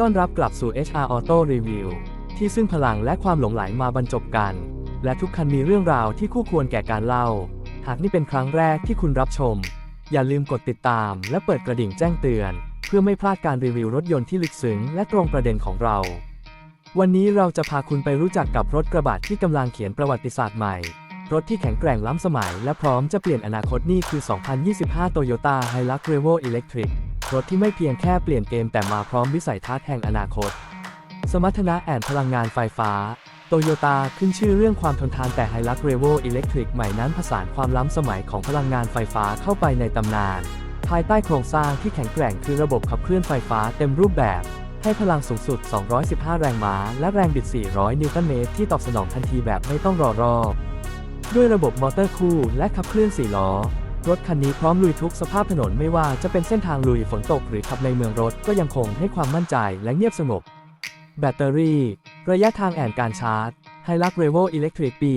ต้อนรับกลับสู่ HR Auto Review ที่ซึ่งพลังและความหลงไหลมาบรรจบกัน และทุกคันมีเรื่องราวที่คู่ควรแก่การเล่า หากนี่เป็นครั้งแรกที่คุณรับชม อย่าลืมกดติดตาม และเปิดกระดิ่งแจ้งเตือน เพื่อไม่พลาดการรีวิวรถยนต์ที่ลึกซึ้งและตรงประเด็นของเรา วันนี้เราจะพาคุณไปรู้จักกับรถกระบะที่กำลังเขียนประวัติศาสตร์ใหม่ รถที่แข็งแกร่งล้ำสมัย และพร้อมจะเปลี่ยนอนาคตนี่คือ 2025 Toyota Hilux Revo Electric รถที่ไม่เพียงแค่เปลี่ยนเกมแต่มาพร้อมวิสัยทัศน์แห่งอนาคต สมรรถนะแอนพลังงานไฟฟ้า โตโยต้าขึ้นชื่อเรื่องความทนทานแต่ Hilux Revo Electric ใหม่นั้นผสานความล้ำสมัยของพลังงานไฟฟ้าเข้าไปในตำนาน ภายใต้โครงสร้างที่แข็งแกร่งคือระบบขับเคลื่อนไฟฟ้าเต็มรูปแบบ ให้พลังสูงสุด 215 แรงม้า และแรงบิด 400 นิวตันเมตรที่ตอบสนองทันทีแบบไม่ต้องรอรอบ ด้วยระบบมอเตอร์คู่และขับเคลื่อน4ล้อ รถคันนี้พร้อมลุยทุกสภาพถนนไม่ว่าจะเป็นเส้นทางลุยฝนตกหรือขับในเมืองรถก็ยังคงให้ความมั่นใจและเงียบสงบ แบตเตอรี่ ระยะทางแอนการชาร์จ Hilux Revo Electric ปี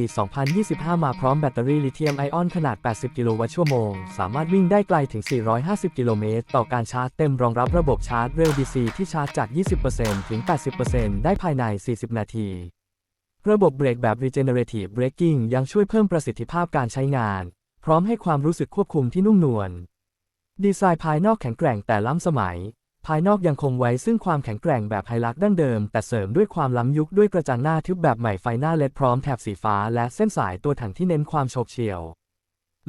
2025 มาพร้อมแบตเตอรี่ลิเธียมไอออนขนาด 80 กิโลวัตต์ชั่วโมง สามารถวิ่งได้ไกลถึง 450 กิโลเมตร ต่อการชาร์จเต็มรองรับระบบชาร์จเร็ว DC ที่ชาร์จจาก 20%ถึง 80%ได้ภายใน 40 นาที ระบบเบรกแบบ Regenerative Braking ยังช่วยเพิ่มประสิทธิภาพการใช้งาน พร้อมให้ความรู้สึกควบคุมที่นุ่มนวล ดีไซน์ภายนอกแข็งแกร่งแต่ล้ำสมัย ภายนอกยังคงไว้ซึ่งความแข็งแกร่งแบบไฮลักดั้งเดิม แต่เสริมด้วยความล้ำยุคด้วยกระจังหน้าทึบแบบใหม่ไฟหน้าเลดพร้อมแถบสีฟ้าและเส้นสายตัวถังที่เน้นความโฉบเฉี่ยว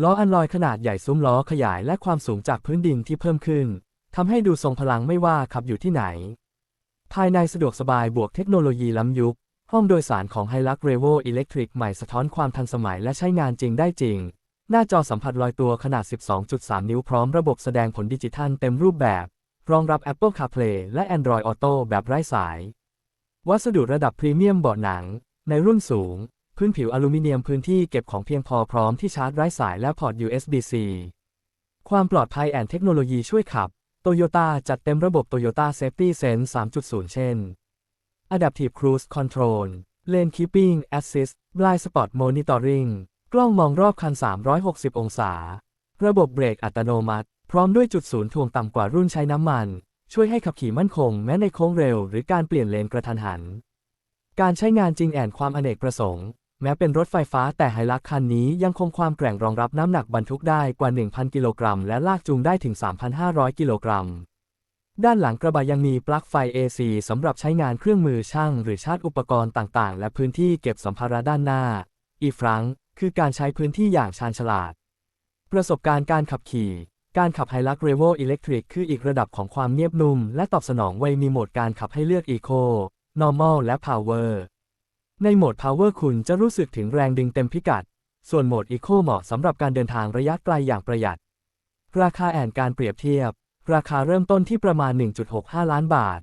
ล้ออันลอยขนาดใหญ่ซุ้มล้อขยายและความสูงจากพื้นดินที่เพิ่มขึ้นทำให้ดูทรงพลังไม่ว่าขับอยู่ที่ไหน ภายในสะดวกสบายบวกเทคโนโลยีล้ำยุค ห้องโดยสารของ Hilux Revo Electric ใหม่สะท้อนความทันสมัยและใช้งานจริงได้จริง หน้าจอสัมผัสลอยตัวขนาด 12.3 นิ้วพร้อมระบบแสดงผลดิจิทัลเต็มรูปแบบ รองรับ Apple CarPlay และ Android Auto แบบไร้สาย วัสดุระดับพรีเมียมเบาะหนัง ในรุ่นสูง พื้นผิวอลูมิเนียมพื้นที่เก็บของเพียงพอพร้อมที่ชาร์จไร้สายและพอร์ต USB-C ความปลอดภัยแอนเทคโนโลยีช่วยขับ Toyota จัดเต็มระบบ Toyota Safety Sense 3.0 เช่น Adaptive Cruise Control Lane Keeping Assist Blind Spot Monitoring กล้องมองรอบคัน 360 องศา ระบบเบรกอัตโนมัติ พร้อมด้วยจุดศูนย์ถ่วงต่ำกว่ารุ่นใช้น้ำมัน ช่วยให้ขับขี่มั่นคงแม้ในโค้งเร็วหรือการเปลี่ยนเลนกระทันหัน การใช้งานจริงแอนความอเนกประสงค์ แม้เป็นรถไฟฟ้าแต่ไฮลักคันนี้ยังคงความแกร่งรองรับน้ำหนักบรรทุกได้กว่า 1,000 กิโลกรัม และลากจูงได้ถึง 3,500 กิโลกรัมด้านหลังกระบะยังมีปลั๊กไฟ AC สำหรับใช้งานเครื่องมือช่าง หรือชาร์จอุปกรณ์ต่าง ๆ และพื้นที่เก็บสัมภาระด้านหน้า อีกครั้ง คือการใช้พื้นที่อย่างชาญฉลาด ประสบการณ์การขับขี่ การขับ Hilux Revo Electric คืออีกระดับของความเงียบนุ่ม และตอบสนองไวมีโหมดการขับให้เลือก Eco Normal และ Power ในโหมด Power คุณจะรู้สึกถึงแรงดึงเต็มพิกัด ส่วนโหมด Eco เหมาะสำหรับการเดินทางระยะไกลอย่างประหยัด ราคาแอนการเปรียบเทียบ ราคาเริ่มต้นที่ประมาณ 1.65 ล้านบาท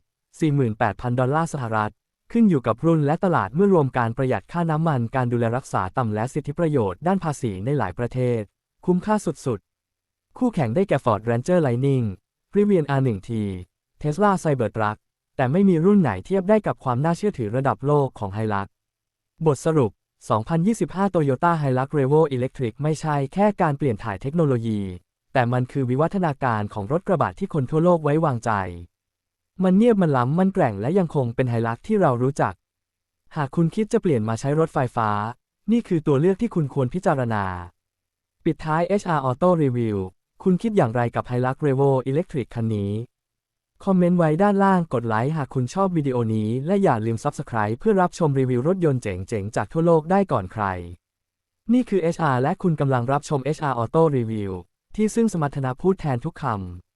48,000 ดอลลาร์สหรัฐ ขึ้นอยู่กับรุ่นและตลาดเมื่อรวมการประหยัดค่าน้ำมันการดูแลรักษาต่ำและสิทธิประโยชน์ด้านภาษีในหลายประเทศ คุ้มค่าสุดๆ คู่แข่งได้แก่ Ford Ranger Lightning Rivian R1T Tesla Cybertruck แต่ไม่มีรุ่นไหนเทียบได้กับความน่าเชื่อถือระดับโลกของ Hilux บทสรุป 2025 Toyota Hilux Revo Electric ไม่ใช่แค่การเปลี่ยนถ่ายเทคโนโลยี แต่มันคือวิวัฒนาการของรถกระบะที่คนทั่วโลกไว้วางใจ มันเงียบมันล้ำมันแกร่งและยังคงเป็นไฮลักที่เรารู้จัก หากคุณคิดจะเปลี่ยนมาใช้รถไฟฟ้า นี่คือตัวเลือกที่คุณควรพิจารณา ปิดท้าย HR Auto Review คุณคิดอย่างไรกับ Hilux Revo Electric คันนี้ คอมเมนต์ไว้ด้านล่างกดไลค์หากคุณชอบวิดีโอนี้ และอย่าลืม Subscribe เพื่อรับชมรีวิวรถยนต์เจ๋งๆ จากทั่วโลกได้ก่อนใคร นี่คือ HR และคุณกำลังรับชม HR Auto Review ที่ซึ่งสมรรถนะพูดแทนทุกคำ